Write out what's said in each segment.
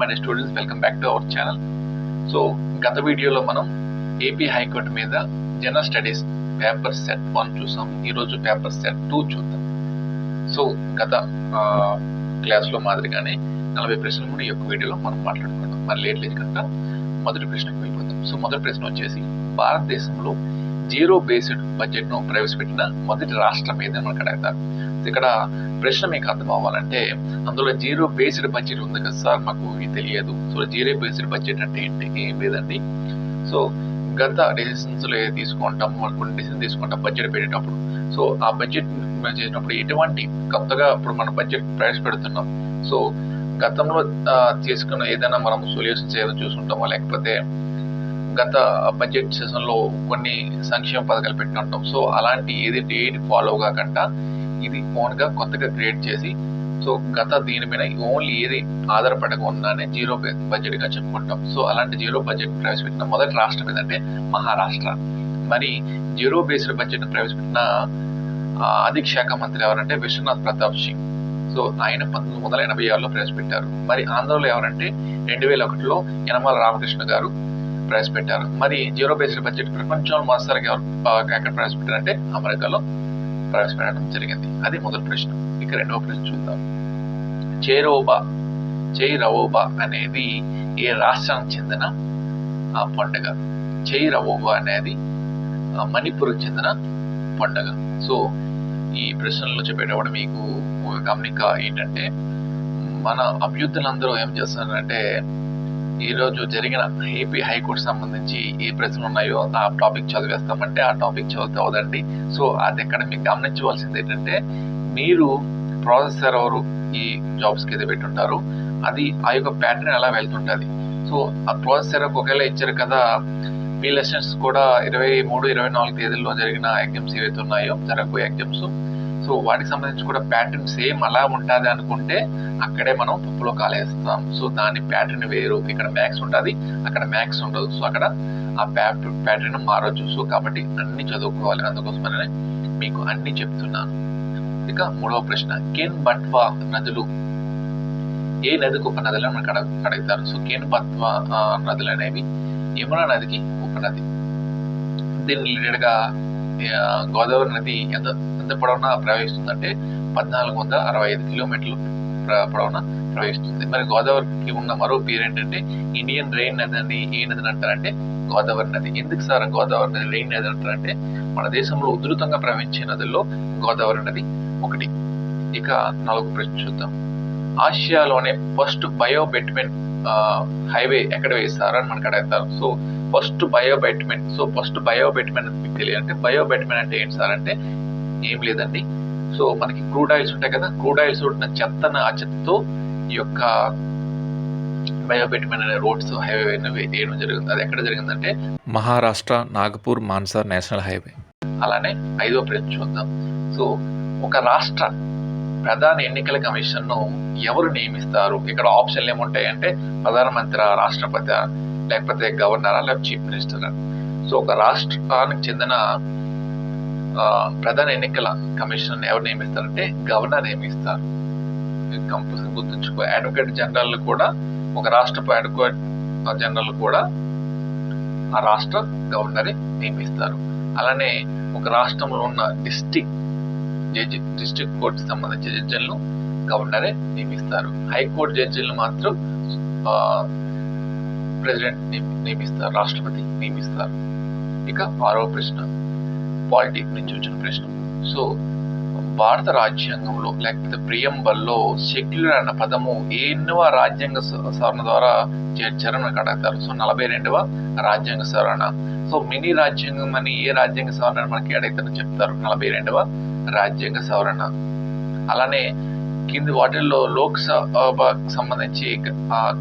My students welcome back to our channel. So గత వీడియోలో మనం ఏపీ హైకోర్టు మీద general studies paper set one చూసాం ఈరోజు పేపర్ సెట్ టూ చూద్దాం. సో గత క్లాస్లో మాదిరిగానే నలభై ప్రశ్నలు కూడా ఈ యొక్క వీడియోలో మనం మాట్లాడుకుందాం మరి లేట్ లేదు కనుక మొదటి ప్రశ్నకు వెళ్ళిపోతాం సో మొదటి ప్రశ్న వచ్చేసి భారతదేశంలో జీరో బేస్డ్ బడ్జెట్ను ప్రవేశపెట్టిన మొదటి రాష్ట్రం ఏదని మనకు అడుగుతారు ఇక్కడ ప్రశ్న మీకు అర్థం అవ్వాలంటే అందులో జీరో బేస్డ్ బడ్జెట్ ఉంది కదా సార్ మాకు ఇది తెలియదు. సో జీరో బేస్డ్ బడ్జెట్ అంటే ఏంటి? ఏం లేదండి. సో గత డెసిషన్స్ ఏది తీసుకుంటాం కొన్ని డెసిషన్ తీసుకుంటాం బడ్జెట్ పెట్టేటప్పుడు. సో ఆ బడ్జెట్ చేసినప్పుడు ఎటువంటి కొత్తగా ఇప్పుడు మనం బడ్జెట్ ప్రవేశపెడుతున్నాం సో గతంలో తీసుకున్న ఏదైనా మనం సొల్యూషన్స్ ఏదో చూసుకుంటామో? లేకపోతే గత బడ్జెట్ సెషన్లో కొన్ని సంక్షేమ పథకాలు పెట్టుకుంటాం. సో అలాంటి ఏది ఏది ఫాలో కాకుండా ఇది ఓన్గా కొత్తగా క్రియేట్ చేసి సో గత దీని మీద ఓన్లీ ఏది ఆధారపడకుండానే జీరో బడ్జెట్గా చెప్పుకుంటాం. సో అలాంటి జీరో బడ్జెట్ ప్రవేశపెట్టిన మొదటి రాష్ట్రం ఏదంటే మహారాష్ట్ర. మరి జీరో బేస్డ్ బడ్జెట్ ప్రవేశపెట్టిన ఆర్థిక శాఖ మంత్రి ఎవరంటే విశ్వనాథ్ ప్రతాప్ సింగ్. సో ఆయన పంతొమ్మిది వందల ఎనభై ఆరులో ప్రవేశపెట్టారు. మరి ఆంధ్రలో ఎవరంటే రెండు వేల ఒకటిలో యనమల రామకృష్ణ గారు ప్రవేశపెట్టారు. మరి జీరో బేస్డ్ బడ్జెట్ ప్రపంచంలో మొదటిసారిగా ఎవరు ఎక్కడ ప్రవేశపెట్టారంటే అమెరికాలో ప్రవేశపెట్టడం జరిగింది. అది మొదటి ప్రశ్న. ఇక రెండవ ప్రశ్న చూద్దాం. చేరోబా చేయిరవోబా అనేది ఏ రాష్ట్రానికి చెందిన ఆ పండుగ? చేరవోబా అనేది ఆ, మణిపూర్కి చెందిన పండుగ. సో ఈ ప్రశ్నల్లో చెప్పేటప్పుడు మీకు గమనిక ఏంటంటే మన అభ్యర్థులందరూ ఏం చేస్తున్నారంటే ఈ రోజు జరిగిన ఏపీ హైకోర్టు సంబంధించి ఏ ప్రశ్నలు ఉన్నాయో ఆ టాపిక్ చదివేస్తామంటే ఆ టాపిక్ చదివితే అవదండి సో అది ఎక్కడ మీకు గమనించవలసింది ఏంటంటే మీరు ప్రాసెస్ ఎవరు ఈ జాబ్స్కి పెట్టుంటారు అది ఆ యొక్క ప్యాటర్న్ ఎలా వెళ్తుంటది? సో ఆ ప్రాసెస్ ఒకవేళ ఇచ్చారు కదా మీ లెసన్స్ కూడా ఇరవై మూడు ఇరవై నాలుగు తేదీల్లో జరిగిన ఎగ్జామ్స్ ఏవైతే ఉన్నాయో జరగబోయే ఎగ్జామ్స్ సో వాటికి సంబంధించి కూడా ప్యాటర్న్ సేమ్ అలా ఉంటుంది అనుకుంటే అక్కడే మనం పప్పులో కాలేస్తాం. సో దాని ప్యాటర్న్ వేరు. ఇక్కడ మ్యాక్స్ ఉంటుంది అక్కడ మ్యాక్స్ ఉండదు. సో అక్కడ ఆ ప్యాటర్న్ మారొచ్చు. సో కాబట్టి అన్ని చదువుకోవాలి. అందుకోసమనే మీకు అన్ని చెప్తున్నాను. ఇక మూడవ ప్రశ్న. కేన్ బట్వా నదులు? ఏ నదికి ఒక మనకు అడుగుతారు సో కేన్ బట్వా నదులు అనేవి యమునా నదికి ఉపనది దీని రిలేటెడ్గా గోదావరి నది ఎంత ఎంత పొడవునా ప్రవహిస్తుందంటే పద్నాలుగు వందల అరవై ఐదు కిలోమీటర్లు పొడవున ప్రవహిస్తుంది. మరి గోదావరికి ఉన్న మరో పేరు ఏంటంటే ఇండియన్ రెయిన్ నది అని ఏ నదిని అంటారంటే గోదావరి నది. ఎందుకు సార్ గోదావరి నది రెయిన్ నది అంటారంటే మన దేశంలో ఉధృతంగా ప్రవహించే నదుల్లో గోదావరి నది ఒకటి. ఇక నాలుగు ప్రశ్న చూద్దాం. ఆసియాలోనే ఫస్ట్ బయో బెట్మెంట్ హైవే ఎక్కడ వేస్తారు అని మనకు అడుగుతారు. So first bio బెట్మెంట్ so first bio బెట్మెంట్ మీకు తెలియాలంటే బయో బెట్మెంట్ అంటే ఏంటి సార్? అంటే ఏం లేదండి. సో మనకి క్రూడ్ ఆయిల్స్ ఉంటాయి కదా. క్రూడ్ ఆయిల్స్ ఉన్న చెత్తను ఆ చెత్తతో ఈ యొక్క బయోబెట్మెంట్ అనే రోడ్స్ హైవే వేయడం జరిగింది అది ఎక్కడ జరిగిందంటే మహారాష్ట్ర నాగపూర్ మాన్సార్ నేషనల్ హైవే. అలానే ఐదో ప్రశ్న చూద్దాం. సో ఒక రాష్ట్ర ప్రధాన ఎన్నికల కమిషన్ను ఎవరు నియమిస్తారు? ఇక్కడ ఆప్షన్లు ఏముంటాయంటే ప్రధానమంత్రి రాష్ట్రపతి లేకపోతే గవర్నరా లేకపోతే చీఫ్ మినిస్టర్? సో ఒక రాష్ట్రానికి చెందిన ప్రధాన ఎన్నికల కమిషన్ ఎవరు నియమిస్తారంటే గవర్నర్ నియమిస్తారు. కంపల్సరీ గుర్తుంచుకో అడ్వకేట్ జనరల్ కూడా ఒక రాష్ట్రపు అడ్వకేట్ జనరల్ కూడా ఆ రాష్ట్ర గవర్నరే నియమిస్తారు. అలానే ఒక రాష్ట్రంలో ఉన్న డిస్టిక్ జడ్జి డిస్టిక్ కోర్టు సంబంధించిన జడ్జిలను గవర్నరే నియమిస్తారు. హైకోర్టు జడ్జిలను మాత్రం ప్రెసిడెంట్ నియమిస్తారు రాష్ట్రపతి నియమిస్తారు. ఇక ఆరవ ప్రశ్న పాలిటిక్ నుంచి వచ్చిన ప్రశ్న. సో భారత రాజ్యాంగంలో లేకపోతే ప్రియంబల్లో సెక్యులర్ అన్న పదము ఎన్నవ రాజ్యాంగ సవరణ ద్వారా చేర్చారని మనకు అడుగుతారు సో నలభై రెండవ రాజ్యాంగ సవరణ. సో మినీ రాజ్యాంగం అని ఏ రాజ్యాంగ సవరణ మనకి అడుగుతారని చెప్తారు? నలభై రెండవ రాజ్యాంగ సవరణ. అలానే కింది వాటిల్లో లోక్సభ సంబంధించి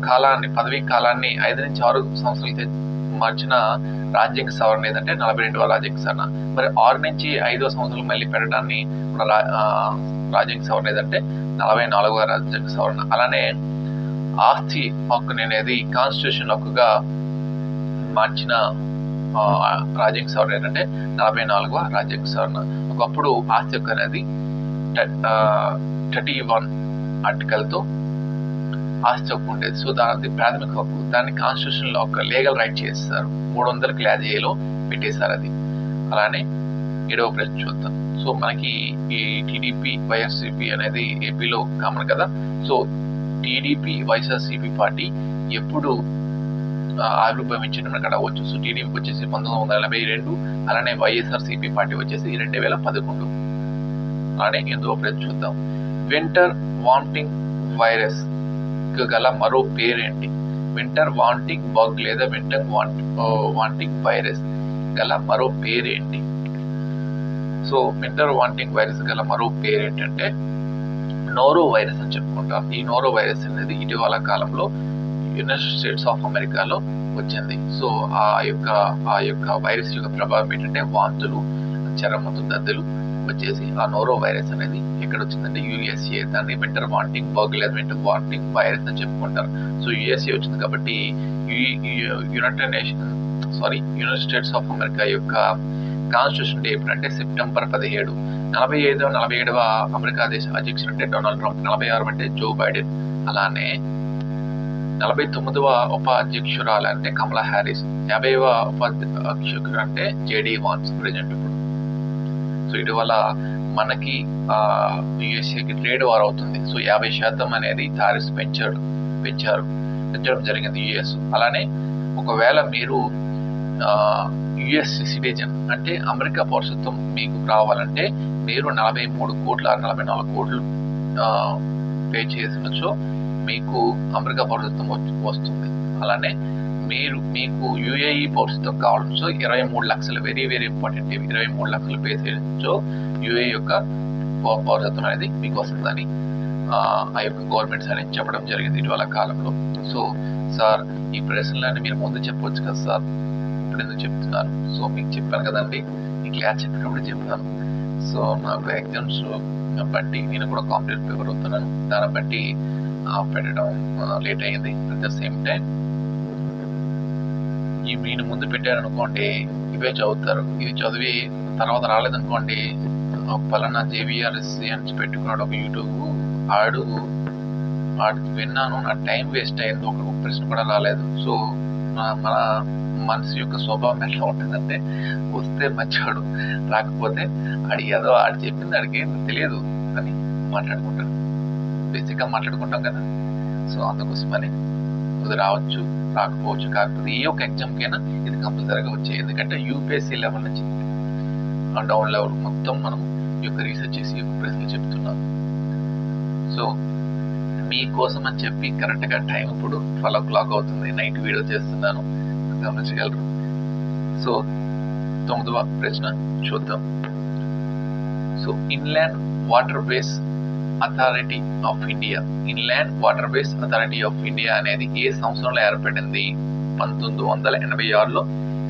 కాలాన్ని పదవీ కాలాన్ని ఐదు నుంచి ఆరు సంవత్సరాలు మార్చిన రాజ్యాంగ సవరణ ఏదంటే నలభై రెండవ రాజ్యాంగ సవరణ. మరి ఆరు నుంచి ఐదో సంవత్సరం మళ్ళీ పెట్టడాన్ని మన రాజ్యాంగ సవరణ ఏదంటే నలభై నాలుగవ రాజ్యాంగ సవరణ. అలానే ఆస్తి హక్కుని అనేది కాన్స్టిట్యూషన్ హక్కుగా మార్చిన రాజ్యాంగ సవరణ ఏంటంటే నలభై నాలుగవ రాజ్యాంగ సవరణ. ఒకప్పుడు ఆస్తి హక్కు అనేది థర్టీ వన్ ఆర్టికల్తో ఆస్తి హక్కు ఉండేది. సో దాని ప్రాథమిక హక్కు. దాన్ని కాన్స్టిట్యూషన్లో ఒక లీగల్ రైట్ చేస్తారు. మూడు వందల క్లాజ్ ఏలో పెట్టేశారు అది. అలానే ఏడవ ప్రశ్న చూద్దాం. సో మనకి ఈ టీడీపీ వైఎస్సీపీ అనేది ఏపీలో కామన్ కదా. సో టీడీపీ వైఎస్ఆర్సీపీ పార్టీ ఎప్పుడు ఆవిర్భవించడం అక్కడ వచ్చు సో టీడీపీ వచ్చేసి పంతొమ్మిది వందల ఎనభై రెండు అలానే వైఎస్ఆర్సీపీ పార్టీ వచ్చేసి రెండు వేల పదకొండు. అలానే ఎందుకో ప్రశ్న చూద్దాం. వింటర్ వాంటింగ్ వైరస్ గల మరో పేరేంటి? వింటర్ వాంటింగ్ బగ్ లేదా వింటర్ వాంట్ వాంటింగ్ వైరస్ గల మరో పేరేంటి? సో వింటర్ వాంటింగ్ వైరస్ గల మరో పేరు ఏంటంటే నోరో వైరస్ అని చెప్పుకుంటాం. ఈ నోరో వైరస్ అనేది ఇటీవల కాలంలో యునైటెడ్ స్టేట్స్ ఆఫ్ అమెరికాలో వచ్చింది. సో ఆ యొక్క ఆ యొక్క వైరస్ యొక్క ప్రభావం ఏంటంటే వాంతులు చర్మතු దద్దులు వచ్చేసి ఆ నోరో వైరస్ అనేది ఎక్కడ వచ్చిందంటే యుఎస్ఏ. దాన్ని winter vomiting bug winter vomiting virus అని చెప్పుకుంటారు. సో యుఎస్ఏ వచ్చింది కాబట్టి united nation sorry united states of America యొక్క కాన్స్టిట్యూషన్ డే ఎప్పుడంటే సెప్టెంబర్ పదిహేడు. నలభై ఐదవ నలభై ఏడవ అమెరికా దేశ అధ్యక్షుడు అంటే డొనాల్డ్ ట్రంప్ నలభై ఆరు అంటే జో బైడెన్. అలానే నలభై తొమ్మిదవ ఉప అధ్యక్షురాలు అంటే కమలా హ్యారిస్ యాభైవ ఉపాధ్యక్షుడు అంటే జేడీ వాన్స్ ప్రెసిడెంట్ ఇప్పుడు. సో ఇటీవల మనకి యుఎస్ఏకి ట్రేడ్ వార్ అవుతుంది. సో యాభై శాతం అనేది టారిఫ్స్ పెంచాడు పెంచారు పెంచడం జరిగింది యుఎస్. అలానే ఒకవేళ మీరు యుఎస్ సిటిజన్ అంటే అమెరికా పౌరసత్వం మీకు రావాలంటే మీరు నలభై మూడు కోట్ల నలభై నాలుగు కోట్లు పే చేసినచో మీకు అమెరికా పౌరసత్వం వస్తుంది. అలానే మీరు మీకు యుఏఈ పౌరసత్వం కావాలనో ఇరవై మూడు లక్షలు వెరీ వెరీ ఇంపార్టెంట్ ఇరవై మూడు లక్షలు పే చేయడంతో యుఏ యొక్క పౌరసత్వం అనేది మీకు వస్తుందని ఆ యొక్క గవర్నమెంట్స్ అనేది చెప్పడం జరిగింది ఇటీవల కాలంలో. సో సార్ ఈ ప్రశ్నలన్నీ మీరు ముందు చెప్పొచ్చు కదా సార్ ఇప్పుడు ఎందుకు చెప్తున్నారు? సో మీకు చెప్పాను కదండి ఈ క్లాస్ చెప్పినప్పుడు చెప్తాను. సో నాకు ఎగ్జామ్స్ బట్టి నేను కూడా కాంపిటేటివ్ పేపర్ అవుతున్నాను దాన్ని బట్టి పెట్టడం లేట్ అయింది అట్ ద సేమ్ టైం ఈ నేను ముందు పెట్టారనుకోండి ఇవే చదువుతారు. ఇది చదివి తర్వాత రాలేదనుకోండి పలానా జేవిఆర్ఎస్సి అని పెట్టుకున్నాడు ఒక యూట్యూబ్. ఆడు ఆడు విన్నాను నా టైం వేస్ట్ అయింది ఒక ప్రశ్న కూడా రాలేదు. సో మన మనసు యొక్క స్వభావం ఎట్లా ఉంటుందంటే వస్తే మంచివాడు రాకపోతే ఆడి ఏదో ఆడు చెప్పింది ఆడికి ఏం తెలియదు అని మాట్లాడుకుంటాడు. బేసిక్గా మాట్లాడుకుంటాం కదా. సో అందుకోసమని అది రావచ్చు రాకపోవచ్చు. కాకపోతే ఏ ఒక్క ఎగ్జామ్కైనా ఇది కంపల్సరీగా వచ్చాయి ఎందుకంటే యూపీఎస్సీ లెవెల్ నుంచి డౌన్ లెవెల్ మొత్తం మనం ఈ యొక్క రీసెర్చ్ చేసి ఈ యొక్క ప్రశ్నలు చెప్తున్నాం. సో మీకోసం అని చెప్పి కరెక్ట్గా టైం ఇప్పుడు ట్వెల్వ్ ఓ క్లాక్ అవుతుంది. నైట్ వీడియో చేస్తున్నాను. గమనించగలరు. సో తొమ్మిదవ ప్రశ్న చూద్దాం. So inland waterways authority of India inland waterways authority of India అనేది ఏ సంవత్సరంలో ఏర్పడింది? పంతొమ్మిది వందల ఎనభై ఆరులో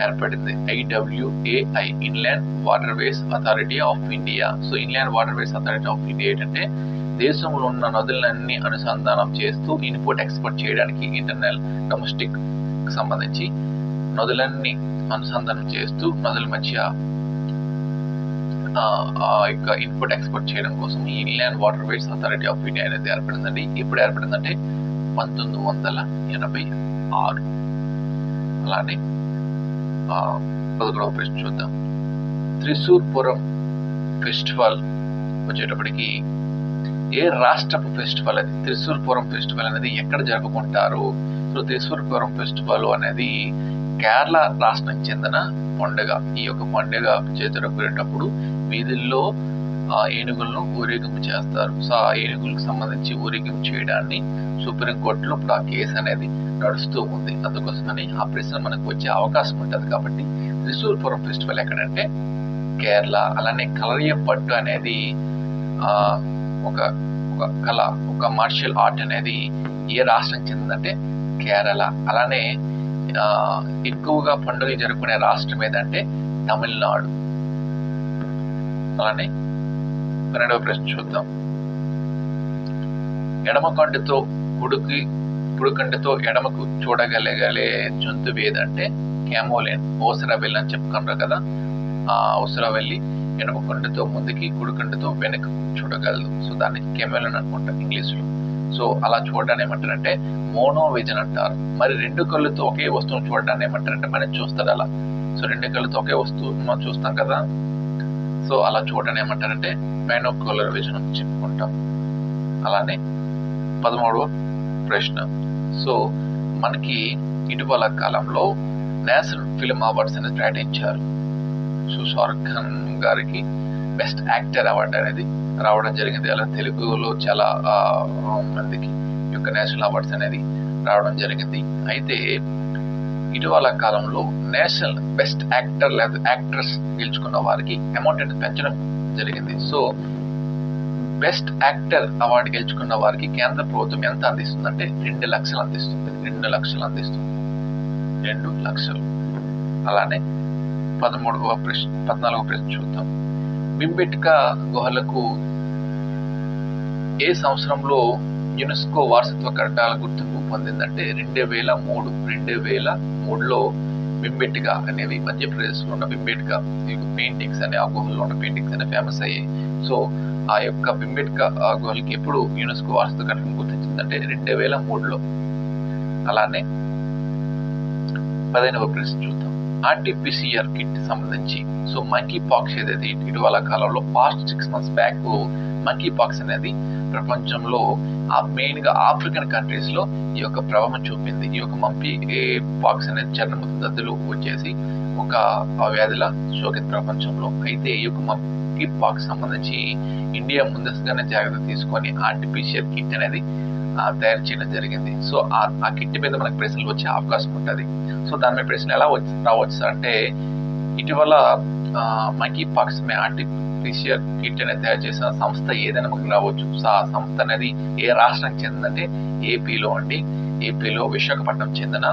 ఏర్పడింది. IWAI inland waterways authority of India so inland waterways authority of India ఏంటంటే దేశంలో ఉన్న నదులన్నీ అనుసంధానం చేస్తూ ఇన్పుట్ ఎక్స్పోర్ట్ చేయడానికి ఇంటర్నల్ డొమెస్టిక్ సంబంధించి నదులన్నీ అనుసంధానం చేస్తూ నదుల మధ్య ఆ, యొక్క ఇన్పుట్ ఎక్స్పోర్ట్ చేయడం కోసం ఈ inland waterways authority of India అనేది ఏర్పడిందండి. ఎప్పుడు ఏర్పడిందంటే పంతొమ్మిది వందల ఎనభై ఆరు. అలానే పదకొండవ ప్రశ్న చూద్దాం. త్రిశూర్పురం ఫెస్టివల్ వచ్చేటప్పటికి ఏ రాష్ట్రపు ఫెస్టివల్ అది? త్రిశూర్పురం ఫెస్టివల్ అనేది ఎక్కడ జరుపుకుంటారు? సో త్రిశూర్పురం ఫెస్టివల్ అనేది కేరళ రాష్ట్రం చెందిన పండుగ. ఈ యొక్క పండుగ చేతులకు జరుపుకునేటప్పుడు వీధుల్లో ఆ ఏనుగులను ఊరేగింపు చేస్తారు. సో ఆ ఏనుగులకు సంబంధించి ఊరేగింపు చేయడాన్ని సుప్రీంకోర్టులో ఇప్పుడు ఆ కేసు అనేది నడుస్తూ ఉంది. అందుకోసమని ఆ ప్రశ్న మనకు వచ్చే అవకాశం ఉంటుంది కాబట్టి త్రిశూర్పురం ఫెస్టివల్ ఎక్కడంటే కేరళ. అలానే కలరియపట్టు అనేది ఆ ఒక ఒక కళ ఒక మార్షల్ ఆర్ట్ అనేది ఏ రాష్ట్రం చెందిందంటే కేరళ. అలానే ఎక్కువగా పండుగలు జరుపుకునే రాష్ట్రం ఏదంటే తమిళనాడు. అలానే పన్నెండవ ప్రశ్న చూద్దాం. ఎడమ కంటితో కుడికి కుడి కంటితో ఎడమకు చూడగలగలే జంతువు ఏదంటే క్యామోలిన్ వెళ్ళి అని చెప్పుకున్నారు కదా. ఆ వెళ్ళి ఎడమ కంటితో ముందుకి కుడి కంటితో వెనక చూడగలదు. సో దాన్ని కెమెలన్ అనుకుంటా ఇంగ్లీష్లో. సో అలా చూడడాన్ని ఏమంటారంటే మోనో విజన్ అంటారు. మరి రెండు కళ్ళుతో ఒకే వస్తువును చూడడాన్ని ఏమంటారంటే మనం చూస్తాడు అలా. సో రెండు కళ్ళుతో ఒకే వస్తువు మనం చూస్తాం కదా. సో అలా చూడని ఏమంటారంటే బైనోక్యులర్ విజన్ అని చెప్పుకుంటాం. అలానే పదమూడవ ప్రశ్న. సో మనకి ఇటీవల కాలంలో నేషనల్ ఫిల్మ్ అవార్డ్స్ అనేది ప్రకటించారు. సో స్వర్గం గారికి బెస్ట్ యాక్టర్ అవార్డు అనేది రావడం జరిగింది. అలా తెలుగులో చాలా మందికి యొక్క నేషనల్ అవార్డ్స్ అనేది రావడం జరిగింది. అయితే ఇటీవల కాలంలో నేషనల్ బెస్ట్ యాక్టర్ లేదా యాక్ట్రెస్ గెలుచుకున్న వారికి అమౌంట్ అనేది పెంచడం జరిగింది. సో బెస్ట్ యాక్టర్ అవార్డు గెలుచుకున్న వారికి కేంద్ర ప్రభుత్వం ఎంత అందిస్తుందంటే రెండు లక్షలు అందిస్తుంది. రెండు లక్షలు అందిస్తుంది. రెండు లక్షలు. అలానే పదమూడవ ప్రశ్న పద్నాలుగవ ప్రశ్న చూద్దాం. బింబెట్కా గుహలకు ఏ సంవత్సరంలో యునెస్కో వారసత్వ కట్టడాల గుర్తింపు పొందిందంటే రెండు వేల మూడు రెండు వేల మూడులో బింబెట్గా అనేవి మధ్యప్రదేశ్లో ఉన్న బింబెట్గా పెయింటింగ్స్ అనే ఆ గుహల్లో ఉన్న పెయింటింగ్స్ అనే ఫేమస్ అయ్యాయి. సో ఆ యొక్క బింబెట్కా ఆ గుహలకి ఎప్పుడు యునెస్కో వారసత్వ కట్టడం గుర్తించిందంటే రెండు వేల మూడులో. అలానే పదిహేనవ ప్రశ్న చూద్దాం. ఆర్టీపీసీఆర్ కిట్ సంబంధించి. సో మంకీ పాక్స్ ఏదైతే ఇటీవల కాలంలో past six months back monkeypox అనేది ప్రపంచంలో ఆ మెయిన్గా ఆఫ్రికన్ కంట్రీస్లో ఈ యొక్క ప్రభావం చూపింది. ఈ యొక్క మంపీ పాక్స్ అనేది చర్మ దద్దులు వచ్చేసి ఒక వ్యాధుల వ్యాధిలా సోకింది ప్రపంచంలో అయితే ఈ యొక్క మంకీ పాక్స్ సంబంధించి ఇండియా ముందస్తుగానే జాగ్రత్త తీసుకొని ఆర్టిఫిషియల్ కిట్ అనేది తయారు చేయడం జరిగింది. సో ఆ కిట్ మీద మనకు ప్రశ్నలు వచ్చే అవకాశం ఉంటుంది. సో దాని మీద ప్రశ్న ఎలా వచ్చి రావచ్చు అంటే ఇటీవల మంకీ పాక్స్ మే ఫిషియర్ కిట్ అనేది తయారు చేసిన సంస్థ ఏదైనా మనకు రావచ్చు సో ఆ సంస్థ అనేది ఏ రాష్ట్రానికి చెందిందంటే ఏపీలో అండి. ఏపీలో విశాఖపట్నం చెందిన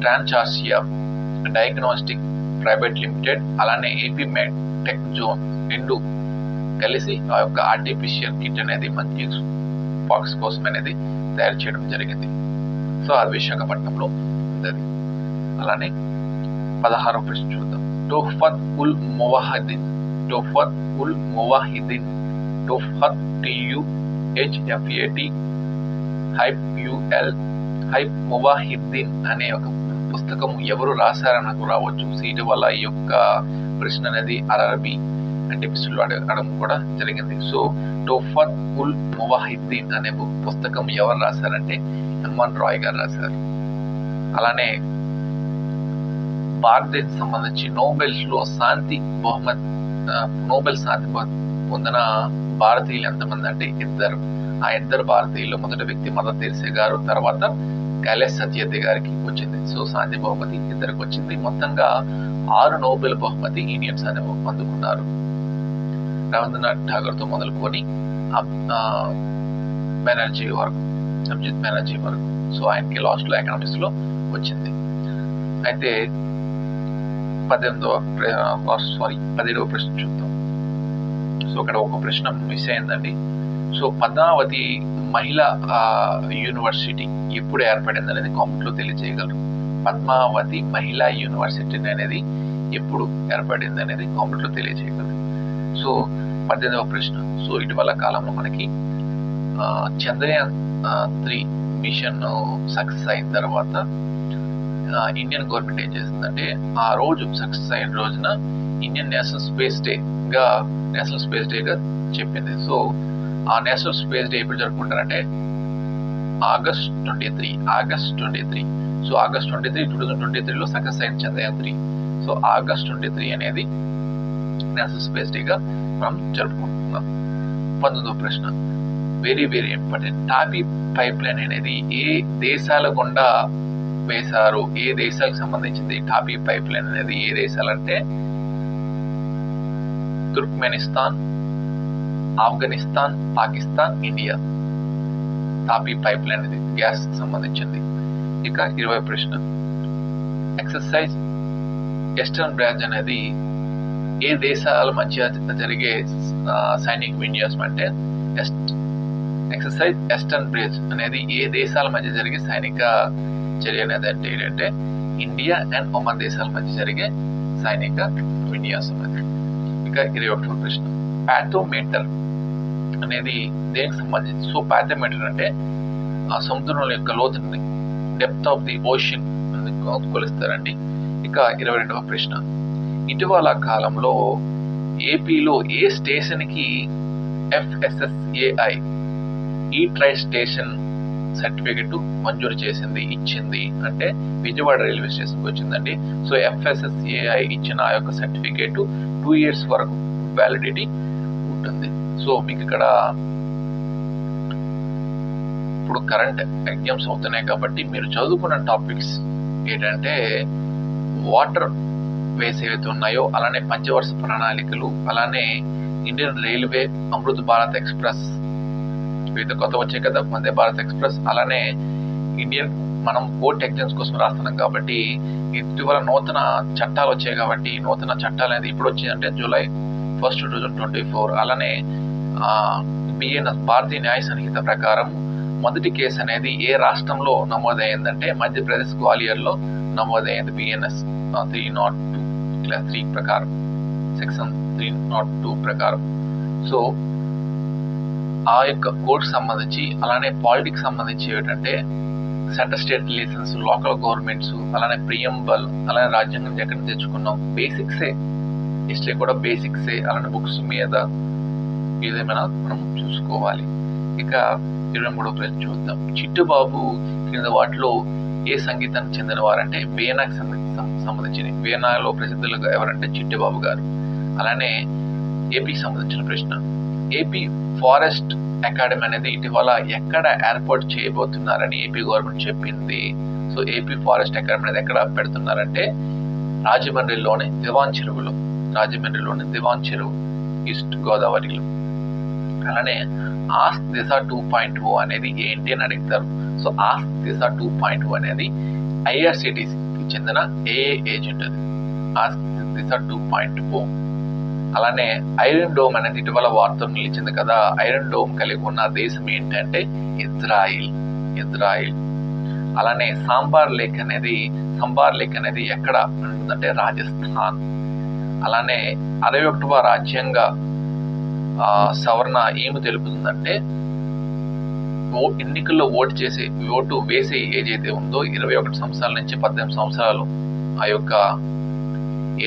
ట్రాన్సార్సియా డయాగ్నోస్టిక్ ప్రైవేట్ లిమిటెడ్ అలానే ఏపీ మెడ్ టెక్ జోన్ రెండు కలిసి ఆ యొక్క ఆర్టిఫిషియల్ కిట్ అనేది మంచి బాక్స్ కోసం అనేది తయారు చేయడం జరిగింది. సో అది విశాఖపట్నంలో ఉంది అలానే పదహారో ప్రశ్న చూద్దాం. Tohfat ul Muwahhidin Tohfat ul Muwahhidin Tohfat T U H F A T hyphen U L hyphen Muwahhidin అనే ఒక పుస్తకం ఎవరు రాశారనకు రావచ్చు. సీటు వల్ల ఈ యొక్క ప్రశ్న అనేది అరబీ అంటే పిస్టులు అడగడం కూడా జరిగింది. సో టోఫత్ ఉల్ మువాహిద్దీన్ అనే పుస్తకం ఎవరు రాశారంటే హనుమాన్ రాయ్ గారు రాశారు. అలానే భారతదేశం సంబంధించి నోబెల్స్లో శాంతి బహుమతి నోబెల్ శాంతి పొందిన భారతీయులు ఎంతమంది అంటే ఇద్దరు. ఆ ఇద్దరు భారతీయులు మొదటి వ్యక్తి మదర్ తెరిసే గారు తర్వాత కైలాష్ సత్యర్థి గారికి వచ్చింది. సో శాంతి బహుమతి ఇద్దరికి వచ్చింది. మొత్తంగా ఆరు నోబెల్ బహుమతి ఇండియన్స్ అనే అందుకున్నారు. రవీంద్రనాథ్ ఠాగూర్తో మొదలుకొని బెనర్జీ వరకు అభిజిత్ బెనర్జీ వరకు. సో ఆయనకి లాస్ట్లో ఎకనామిక్స్లో వచ్చింది. అయితే పద్దెనిమిదవ సారీ పదిహేడవ ప్రశ్న చూద్దాం. సో అక్కడ ఒక ప్రశ్న మిస్ అయిందండి. సో పద్మావతి మహిళా ఆ, యూనివర్సిటీ ఎప్పుడు ఏర్పడింది అనేది కామెంట్లో తెలియజేయగలరు. పద్మావతి మహిళా యూనివర్సిటీ అనేది ఎప్పుడు ఏర్పడింది అనేది కామెంట్లో తెలియజేయగలరు. సో పద్దెనిమిదవ ప్రశ్న. సో ఇటీవల కాలంలో మనకి చంద్రయాన్ త్రీ మిషన్ సక్సెస్ అయిన తర్వాత ఇండియన్ గవర్నమెంట్ ఏం చేసిందంటే ఆ రోజు సక్సెస్ అయిన రోజున ఇండియన్ నేషనల్ స్పేస్ డే గా నేషనల్ స్పేస్ డే గా చెప్పింది. సో ఆ నేషనల్ స్పేస్ డే ఎప్పుడు జరుపుకుంటారంటే August twenty three August twenty three so August twenty three two thousand twenty త్రీలో సక్సెస్ అయిన Chandrayaan three so August twenty three అనేది national space డేగా మనం జరుపుకుంటున్నాం. పంతొమ్మిదో ప్రశ్న. Very very important TAPI pipeline అనేది ఏ దేశాల గుండా వేశారు. ఏ దేశాలకు సంబంధించింది టాపీ పైప్ లైన్ అనేది? ఏ దేశాలు అంటే Turkmenistan Afghanistan Pakistan India. TAPI pipeline అనేది గ్యాస్ సంబంధించింది. ఇక ఇరవై ప్రశ్న. ఎక్సర్సైజ్ ఎస్టర్న్ బ్రాంచ్ అనేది ఏ దేశాల మధ్య జరిగే సైనిక్ విన్యాసం అంటే? ఎస్ట్ ఎక్సర్సైజ్ ఎస్టర్న్ బ్రిడ్జ్ అనేది ఏ దేశాల మధ్య జరిగే సైనిక చర్య అనేది అంటే ఏంటంటే ఇండియా అండ్ ఒమన్ దేశాల మధ్య జరిగే సైనిక విన్యాసం అది. ఇక ఇరవై ఒకటో ప్రశ్న. ప్యాటోమీటర్ అనేది దేనికి సంబంధించి? సో పాథమీటర్ అంటే ఆ సముద్రం యొక్క లోతుని డెప్త్ ఆఫ్ ది ఓషన్ కొలుస్తారండి. ఇక ఇరవై రెండవ ప్రశ్న. ఇటీవల కాలంలో ఏపీలో ఏ స్టేషన్కి ఎఫ్ఎస్ఎస్ఏఐ ఈ ట్రై స్టేషన్ సర్టిఫికెట్ మంజూరు చేసింది ఇచ్చింది. అంటే విజయవాడ రైల్వే స్టేషన్కి వచ్చిందండి. సో ఎఫ్ఎస్ఎస్ఏఐ ఇచ్చిన ఆ యొక్క సర్టిఫికేట్ టూ ఇయర్స్ వరకు వ్యాలిడిటీ ఉంటుంది. సో మీకు ఇక్కడ ఇప్పుడు కరెంట్ ఎగ్జామ్స్ అవుతున్నాయి కాబట్టి మీరు చదువుకున్న టాపిక్స్ ఏంటంటే వాటర్ వేస్ ఏవైతే ఉన్నాయో అలానే పంచవర్ష ప్రణాళికలు అలానే Indian railway Amrit Bharat express ఇవైతే కొత్త వచ్చాయి కదా వందే భారత్ ఎక్స్ప్రెస్. అలానే ఇండియన్ మనం కోర్ట్ ఎగ్జామ్స్ కోసం రాస్తున్నాం కాబట్టి ఇటీవల నూతన చట్టాలు వచ్చాయి కాబట్టి నూతన చట్టాలు అనేది ఇప్పుడు వచ్చిందంటే July first two thousand twenty four. అలానే బిఎన్ఎస్ భారతీయ న్యాయ సంహిత ప్రకారం మొదటి కేసు అనేది ఏ రాష్ట్రంలో నమోదైందంటే మధ్యప్రదేశ్ గ్వాలియర్లో నమోదైంది BNS three not two class three ప్రకారం సెక్షన్ త్రీ నాట్ టూ ప్రకారం. సో ఆ యొక్క కోర్టు సంబంధించి అలానే పాలిటిక్స్ సంబంధించి ఏంటంటే centre state relations local governments అలానే ప్రియంబల్ అలానే రాజ్యాంగం ఎక్కడ తెచ్చుకున్నాం బేసిక్సే హిస్టరీ కూడా బేసిక్సే అలానే బుక్స్ మీద ఏదేమైనా మనం చూసుకోవాలి. ఇక ఇరవై మూడో ప్రశ్న చూద్దాం. చిట్టుబాబు క్రింద వాటిలో ఏ సంగీతానికి చెందిన వారంటే వీణాకి సంబంధించిన వీణాలో ప్రసిద్ధులుగా ఎవరంటే చిట్టుబాబు గారు. అలానే ఏపీకి సంబంధించిన ప్రశ్న. ఏపీ ఫారెస్ట్ అకాడమీ అనేది ఇటీవల ఎక్కడ ఏర్పాటు చేయబోతున్నారని ఏపీ గవర్నమెంట్ చెప్పింది. సో ఏపీ ఫారెస్ట్ అకాడమీ అనేది ఎక్కడ పెడుతున్నారంటే రాజమండ్రిలోని దివాన్ చెరువులో రాజమండ్రిలోని దివాన్ చెరువు ఈస్ట్ గోదావరిలో. అలానే ask Disha two point o అనేది ఏంటి అని అడుగుతారు. So ask Disha two point o అనేది ఐఆర్సిటీసీకి చెందిన ఏ ఏజెంట్ అది. Ask Disha two point o. అలానే ఐరన్ డోమ్ అనేది ఇటీవల వార్తలు నిలిచింది కదా ఐరన్ డోమ్ కలిగి ఉన్న దేశం ఏంటంటే ఇజ్రాయిల్ ఇజ్రాయిల్. అలానే సాంబార్ లేక్ అనేది సాంబార్ లేక్ అనేది ఎక్కడ ఉంటుందంటే రాజస్థాన్. అలానే అరవై ఒకటవ రాజ్యాంగ సవరణ ఏమి తెలుపుతుందంటే ఓ ఎన్నికల్లో ఓటు చేసే ఓటు వేసే ఏజ్ అయితే ఉందో ఇరవై ఒకటి సంవత్సరాల నుంచి పద్దెనిమిది సంవత్సరాలు ఆ యొక్క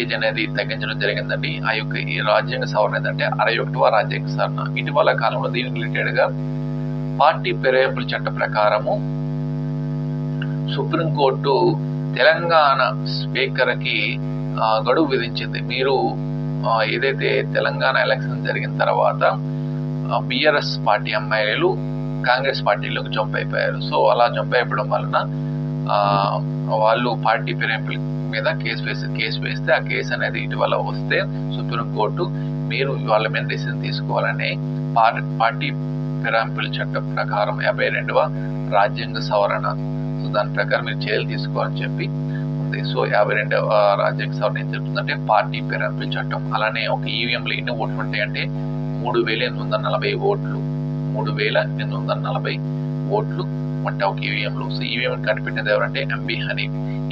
ఏజ్ అనేది తగ్గించడం జరిగిందండి. ఆ యొక్క ఈ రాజ్యాంగ సవరణ ఏంటంటే అరవై ఒకటవ రాజ్యాంగ సవరణ. ఇటీవల కాలంలో దీనికి రిలేటెడ్గా పార్టీ ఫిరాయింపుల చట్ట ప్రకారము సుప్రీంకోర్టు తెలంగాణ స్పీకర్కి గడువు విధించింది. మీరు ఏదైతే తెలంగాణ ఎలక్షన్ జరిగిన తర్వాత బిఆర్ఎస్ పార్టీ ఎమ్మెల్యేలు కాంగ్రెస్ పార్టీలోకి జంప్ అయిపోయారు. సో అలా జంప్ అయిపోవడం వలన వాళ్ళు పార్టీ ఫిరాయింపుల మీద కేసు వేసి కేసు వేస్తే ఆ కేసు అనేది ఇటీవల వస్తే సుప్రీంకోర్టు మీరు వాళ్ళ మీద డెసిజన్ తీసుకోవాలని పార్టీ ఫిరాయింపుల చట్టం ప్రకారం యాభై రెండవ రాజ్యాంగ సవరణ. సో దాని ప్రకారం మీరు చర్యలు తీసుకోవాలని చెప్పి ఉంది. సో యాభై రెండవ రాజ్యాంగ సవరణ ఏం చెప్తుందంటే పార్టీ ఫిరాయింపుల చట్టం. అలానే ఒక ఈవీఎంలో ఎన్ని ఓట్లు ఉంటాయంటే మూడు వేల ఎనిమిది వందల నలభై ఓట్లు. మూడు వేల ఎనిమిది వందల నలభై ఓట్లు. ఉంటాయి ఒక ఈవీఎంలో సో ఈవీఎం కనిపెట్టినది ఎవరంటే ఎంబీ హనీ.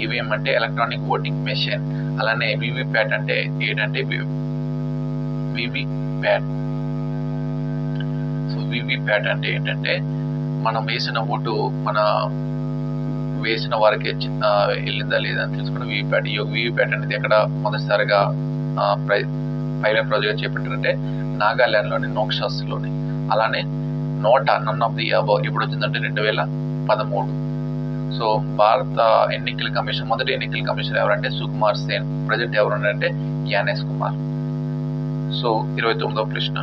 ఈవీఎం అంటే ఎలక్ట్రానిక్ ఓటింగ్ మెషిన్ అలానే వివిప్యాట్ అంటే ఏంటంటే వివిప్యాట్ సో వివిప్యాట్ అంటే ఏంటంటే మనం వేసిన ఓటు మన వేసిన వారికి వెళ్ళిందా లేదా అని తెలుసుకుని వివిప్యాట్ ఈ వివిప్యాట్ అనేది ఎక్కడ మొదటిసారిగా పైలట్ ప్రాజెక్ట్ చేపట్టారంటే నాగాల్యాండ్లోని నోక్షాస్లోని. అలానే నూట నన్ ఆఫ్ ది అబౌ ఎప్పుడు వచ్చిందంటే రెండు వేల పదమూడు. సో భారత ఎన్నికల కమిషన్ మొదటి ఎన్నికల కమిషన్ ఎవరంటే సుకుమార్ సేన్. ప్రజెంట్ ఎవరంటే అంటే జ్ఞానేష్ కుమార్. సో ఇరవై తొమ్మిదవ ప్రశ్న.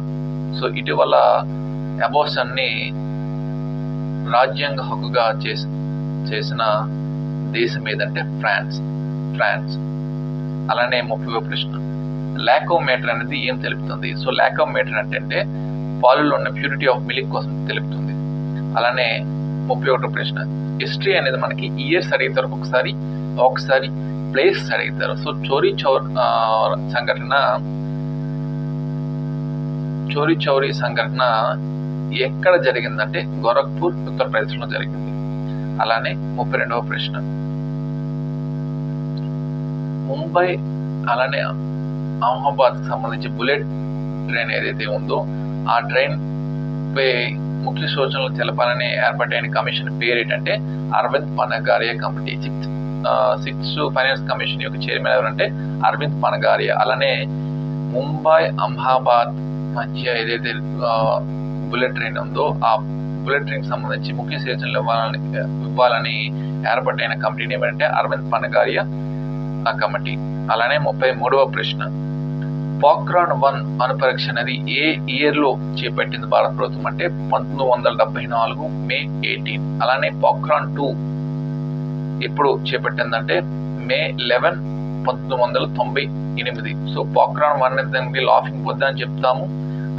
సో ఇటీవల అబోషన్ని రాజ్యాంగ హక్కుగా చేసి చేసిన దేశం ఏదంటే ఫ్రాన్స్ ఫ్రాన్స్. అలానే ముప్పై ప్రశ్న. లాకోమీటర్ అనేది ఏం తెలుపుతుంది? సో లాకోమీటర్ అంటే పాలులో ఉన్న ప్యూరిటీ ఆఫ్ మిల్క్ కోసం తెలుపుతుంది. అలానే ముప్పై ఒకటో ప్రశ్న హిస్టరీ అనేది మనకి ఇయర్స్ అడుగుతారు ఒకసారి ఒకసారి ప్లేస్ అడుగుతారు సో చోరీ చౌర్ సంఘటన చోరీ చౌరీ సంఘటన ఎక్కడ జరిగిందంటే గోరఖ్పూర్ ఉత్తరప్రదేశ్లో జరిగింది. అలానే ముప్పై రెండవ ప్రశ్న ముంబై అలానే అహ్మదాబాద్ సంబంధించి బుల్లెట్ ట్రైన్ ఏదైతే ఉందో ఆ ట్రైన్ ముప్పై ముఖ్య సూచనలు తెలపాలని ఏర్పాటైన కమిషన్ పేరు ఏంటంటే Arvind Panagariya committee sixth six finance commission యొక్క చైర్మన్ ఎవరంటే అరవింద్ పనగారియా. అలానే ముంబై అహ్మాబాద్ మధ్య ఏదైతే బుల్లెట్ ట్రైన్ ఉందో ఆ బుల్లెట్ ట్రైన్ సంబంధించి ముఖ్య సూచనలు ఇవ్వాలని ఇవ్వాలని ఏర్పాటైన కమిటీ ఏమంటే అరవింద్ పనగారియా ఆ కమిటీ. అలానే ముప్పై మూడవ ప్రశ్న పాక్రాన్ వన్ అణుపరీక్ష అనేది ఏ ఇయర్లో చేపట్టింది భారత ప్రభుత్వం అంటే పంతొమ్మిది వందల డెబ్బై నాలుగు మే ఎయిటీన్ అలానే పాక్రాన్ టూ ఎప్పుడు చేపట్టిందంటే మే లెవెన్ పంతొమ్మిది వందల తొంభై ఎనిమిది. సో పాక్రాన్ వన్ అనేది లాఫింగ్ బుద్ధ అని చెప్తాము.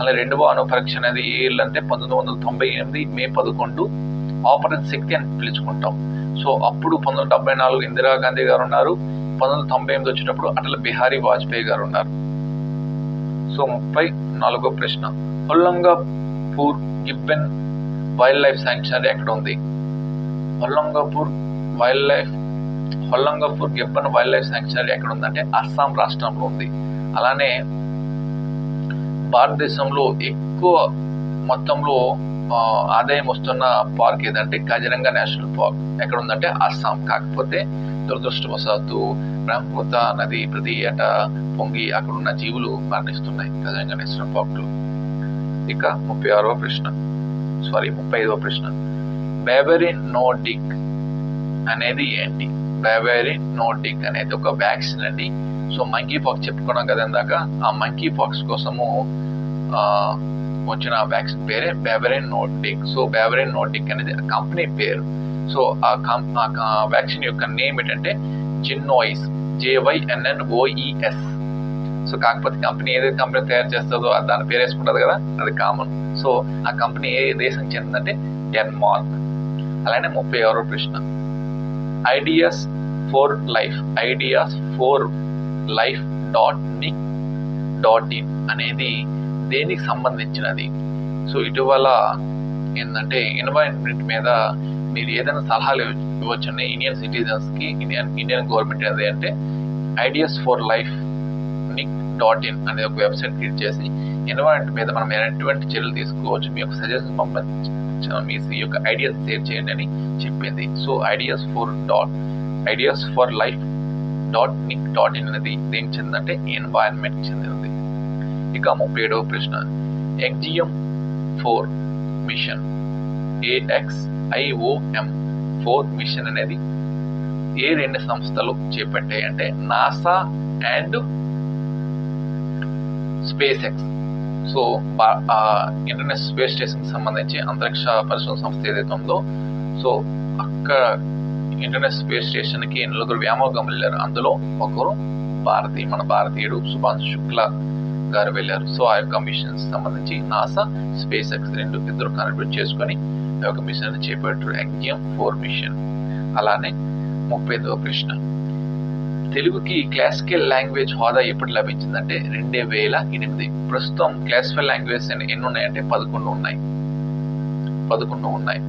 అలా రెండవ అణుపరీక్ష అనేది ఏ ఇయర్ అంటే పంతొమ్మిది వందల తొంభై ఎనిమిది మే పదకొండు. ఆపరేట్ శక్తి అని పిలుచుకుంటాం. సో అప్పుడు పంతొమ్మిది డెబ్బై నాలుగు ఇందిరాగాంధీ గారు ఉన్నారు. పంతొమ్మిది తొంభై ఎనిమిది వచ్చినప్పుడు అటల్ బిహారీ వాజ్పేయి గారు ఉన్నారు. సో ముప్పై నాలుగో ప్రశ్న. Hollongapar gibbon wildlife sanctuary ఎక్కడ ఉంది? Hollongapar wildlife Hollongapar gibbon wildlife sanctuary ఎక్కడ ఉందంటే అస్సాం రాష్ట్రంలో ఉంది. అలానే భారతదేశంలో ఎక్కువ మొత్తంలో ఆదాయం వస్తున్న పార్క్ ఏదంటే కాజిరంగా నేషనల్ పార్క్ ఎక్కడ ఉందంటే అస్సాం. కాకపోతే దురదృష్టవశాత్తు బ్రహ్మపుత్ర నది ప్రతి ఏటా పొంగి అక్కడ ఉన్న జీవులు మరణిస్తున్నాయి. కాజిరంగా నేషనల్ ఇక ముప్పై ఆరవ ప్రశ్న. సారీ ముప్పై ఐదవ ప్రశ్న. బేబెరిన్ నోటిక్ అనేది ఏంటి? బేబెరిన్ నోటిక్ అనేది ఒక వ్యాక్సిన్ అండి. సో మంకీ పాక్స్ చెప్పుకున్నాం కదా ఇందాక. ఆ మంకీ పాక్స్ కోసము ఆ, వచ్చిన వ్యాక్సిన్ పేరే నోట్ నోటిక్ సో బేబరెన్ నోటిక్ అనేది కంపెనీ పేరు. సో ఆ ఆ వ్యాక్సిన్ యొక్క నేమ్ ఏంటంటే జిన్నోయిస్ జేవైఎన్ఎన్ ఓఈఎస్ సో కాకపోతే కంపెనీ ఏదైతే కంపెనీ తయారు చేస్తుందో అది దాని పేరు వేసుకుంటుంది కదా అది కామన్. సో ఆ కంపెనీ ఏ దేశం చెందిందంటే డెన్మార్క్. అలానే ముప్పై ఆరో ప్రశ్న. Ideas for life ideas for life dot nic dot in అనేది దేనికి సంబంధించినది? సో ఇటీవల ఏంటంటే ఎన్వైరన్మెంట్ మీద మీరు ఏదైనా సలహాలు ఇవ్వచ్చండి. ఇండియన్ సిటిజన్స్కి ఇండియన్ ఇండియన్ గవర్నమెంట్ ఏది అంటే ideas for life nic dot in అనే ఒక వెబ్సైట్ క్రియేట్ చేసి ఎన్వైరన్మెంట్ మీద మనం ఎటువంటి చర్యలు తీసుకోవచ్చు మీ యొక్క సజెషన్ పంపించి మీ యొక్క ఐడియాస్ షేర్ చేయండి అని చెప్పింది. So ideas for dot ideas for life dot nic dot in అనేది దేనికి చెందిందంటే ఎన్వైరన్మెంట్ చెందినది ఇక ముప్పై ఏడవ ప్రశ్న Axiom four mission Axiom four mission అనేది ఏ రెండు సంస్థలు చేపట్టాయి అంటే NASA and SpaceX so internet space station సంబంధించి అంతరిక్ష పరిశోధన సంస్థ ఏదైతే ఉందో సో అక్కడ ఇంటర్నెట్ స్పేస్ స్టేషన్కి నలుగురు వ్యామోగం వెళ్ళారు. అందులో ఒకరు భారతీయ మన భారతీయుడు సుభాష్ శుక్లా గారు వెళ్ళారు. సో ఆ యొక్క మిషన్ సంబంధించి నాసా స్పేస్ ఎక్స్ రెండు ఇద్దరు కనెక్ట్ చేసుకొని ఆ యొక్క మిషన్ చేపట్టారు. ఎగ్జియం ఫోర్ మిషన్ అలానే ముప్పై ప్రశ్న. తెలుగుకి క్లాసికల్ లాంగ్వేజ్ హోదా ఎప్పుడు లభించిందంటే రెండే వేల ఎనిమిది. ప్రస్తుతం క్లాసికల్ లాంగ్వేజ్ ఎన్ని ఉన్నాయంటే పదకొండు ఉన్నాయి. పదకొండు ఉన్నాయి.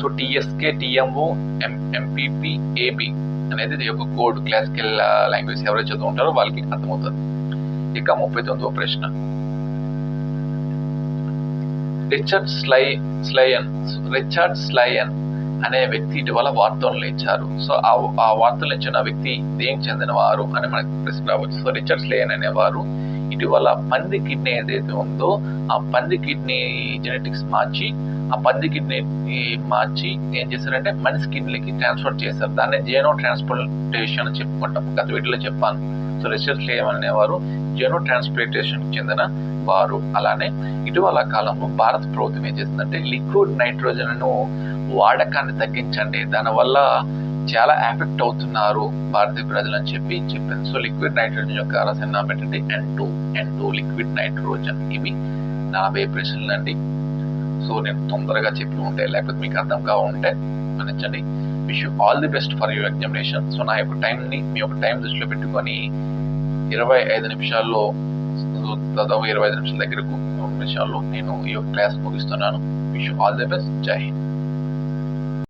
So TSK TMO M MPP AB అనేది ఒక కోడ్ క్లాసికల్ లాంగ్వేజ్ ఎవరైతే చదువుకుంటారో వాళ్ళకి అర్థమవుతుంది. ఇక ముప్పై తొమ్మిదవ ప్రశ్న. రిచర్డ్ స్లై స్లయన్ రిచర్డ్ స్లయన్ అనే వ్యక్తి ఇటీవల వార్తలను ఇచ్చారు సో ఆ ఆ వార్తలు ఇచ్చిన వ్యక్తి దేనికి చెందిన వారు అని మనకు ప్రశ్న రావచ్చు. సో రిచర్డ్ స్లేయన్ అనేవారు ఇటీవల పంది కిడ్నీ ఏదైతే ఉందో ఆ పంది కిడ్నీ జెనెటిక్స్ మార్చి ఆ పంది కిడ్నీ మార్చి ఏం చేశారంటే మనిషి కిడ్నీకి ట్రాన్స్ఫర్ చేశారు. దాన్ని జేనో ట్రాన్స్పోర్టేషన్ అని చెప్పుకుంటాం. గత వీటిలో చెప్పాను. సో రిచర్డ్ చేయమనేవారు అనేవారు జెనో ట్రాన్స్ప్లాంటేషన్ చెందిన వారు అలానే ఇటీవల కాలంలో భారత ప్రభుత్వం ఏం చేస్తుందంటే లిక్విడ్ నైట్రోజన్ను వాడకాన్ని తగ్గించండి. దానివల్ల చాలా ఎఫెక్ట్ అవుతున్నారు భారతీయ ప్రజలు అని చెప్పి చెప్పింది సో లిక్విడ్ నైట్రోజన్ యొక్క రసాయనం ఏంటంటే N two N two liquid nitrogen. ఇవి నలభై ప్రశ్నలు అండి. సో నేను తొందరగా చెప్పి ఉంటే లేకపోతే మీకు అర్థం కావ ఉంటే మన్నించండి. Wish all the best for your examination. So నా యొక్క టైంని మీ యొక్క టైం దృష్టిలో పెట్టుకొని ఇరవై ఐదు నిమిషాల్లో దాదాపు ఇరవై ఐదు నిమిషాల దగ్గరకు నిమిషాల్లో నేను ఈ యొక్క క్లాస్ ముగిస్తున్నాను. విష్ ఆల్ ది బెస్ట్ జై హింద్.